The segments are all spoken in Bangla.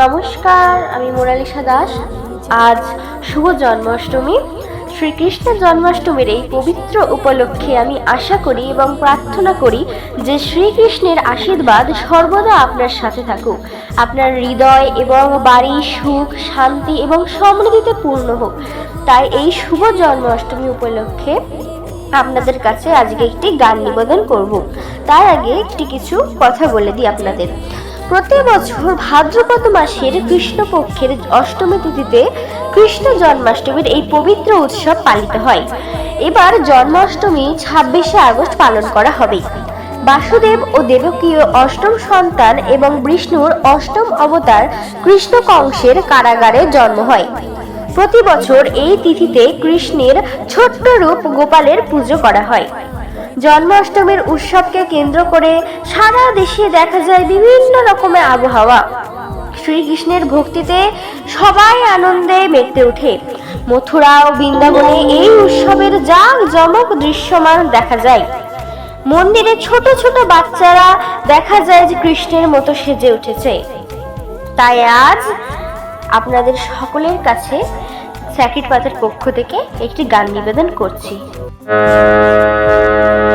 নমস্কার, আমি মোনালিসা দাস। আজ শুভ জন্মাষ্টমী। শ্রীকৃষ্ণের জন্মাষ্টমীর এই পবিত্র উপলক্ষে আমি আশা করি এবং প্রার্থনা করি যে শ্রীকৃষ্ণের আশীর্বাদ সর্বদা আপনার সাথে থাকুক। আপনার হৃদয় এবং বাড়ি সুখ, শান্তি এবং সমৃদ্ধিতে পূর্ণ হোক। তাই এই শুভ জন্মাষ্টমী উপলক্ষে আপনাদের কাছে আজকে একটি গান নিবেদন করব। তার আগে একটি কিছু কথা বলে দিই আপনাদের। প্রতি বছর ভাদ্রপদ মাসের কৃষ্ণপক্ষের অষ্টমী তিথিতে কৃষ্ণ জন্মাষ্টমীর এই পবিত্র উৎসব পালিত হয়। এবার জন্মাষ্টমী ছাব্বিশে আগস্ট পালন করা হবে। বাসুদেব ও দেবকীয় অষ্টম সন্তান এবং বিষ্ণুর অষ্টম অবতার কৃষ্ণ কংসের কারাগারে জন্ম হয়। প্রতি বছর এই তিথিতে কৃষ্ণের ছোট্ট রূপ গোপালের পুজো করা হয়। জন্মাষ্টমীর উৎসবকে কেন্দ্র করে সারা দেশে দেখা যায় বিভিন্ন রকমের আবহাওয়া। শ্রীকৃষ্ণের ভক্তিতে সবাই আনন্দে মেতে ওঠে। মথুরা ও বৃন্দাবনে এই উৎসবের জাঁক জমক দৃশ্যমান দেখা যায়। মন্দিরে ছোট ছোট বাচ্চারা দেখা যায় যে কৃষ্ণের মতো সেজে উঠেছে। তাই আজ আপনাদের সকলের কাছে স্যাকিট পাতার পক্ষ থেকে একটি গান নিবেদন করছি। Música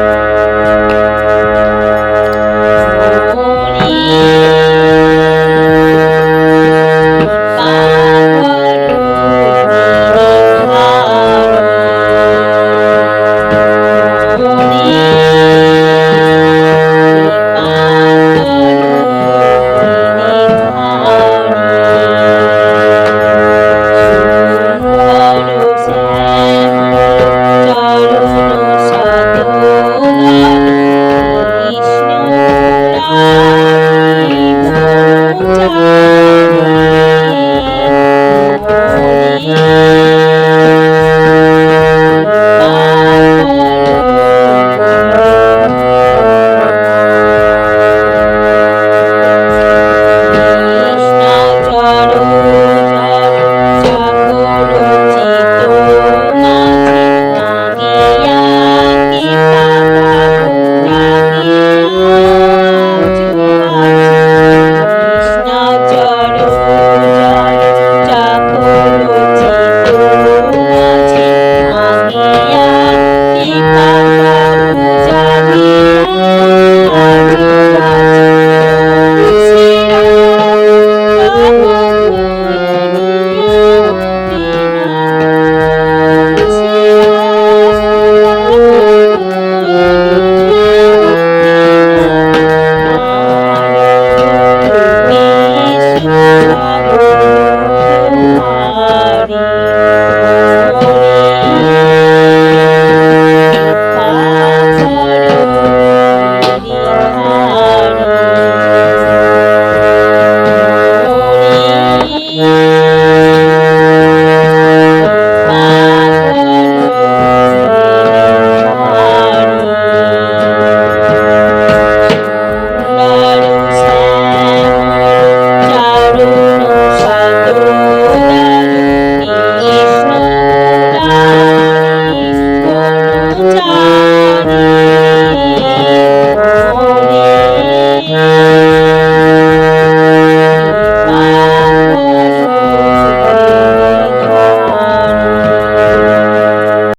ஆதி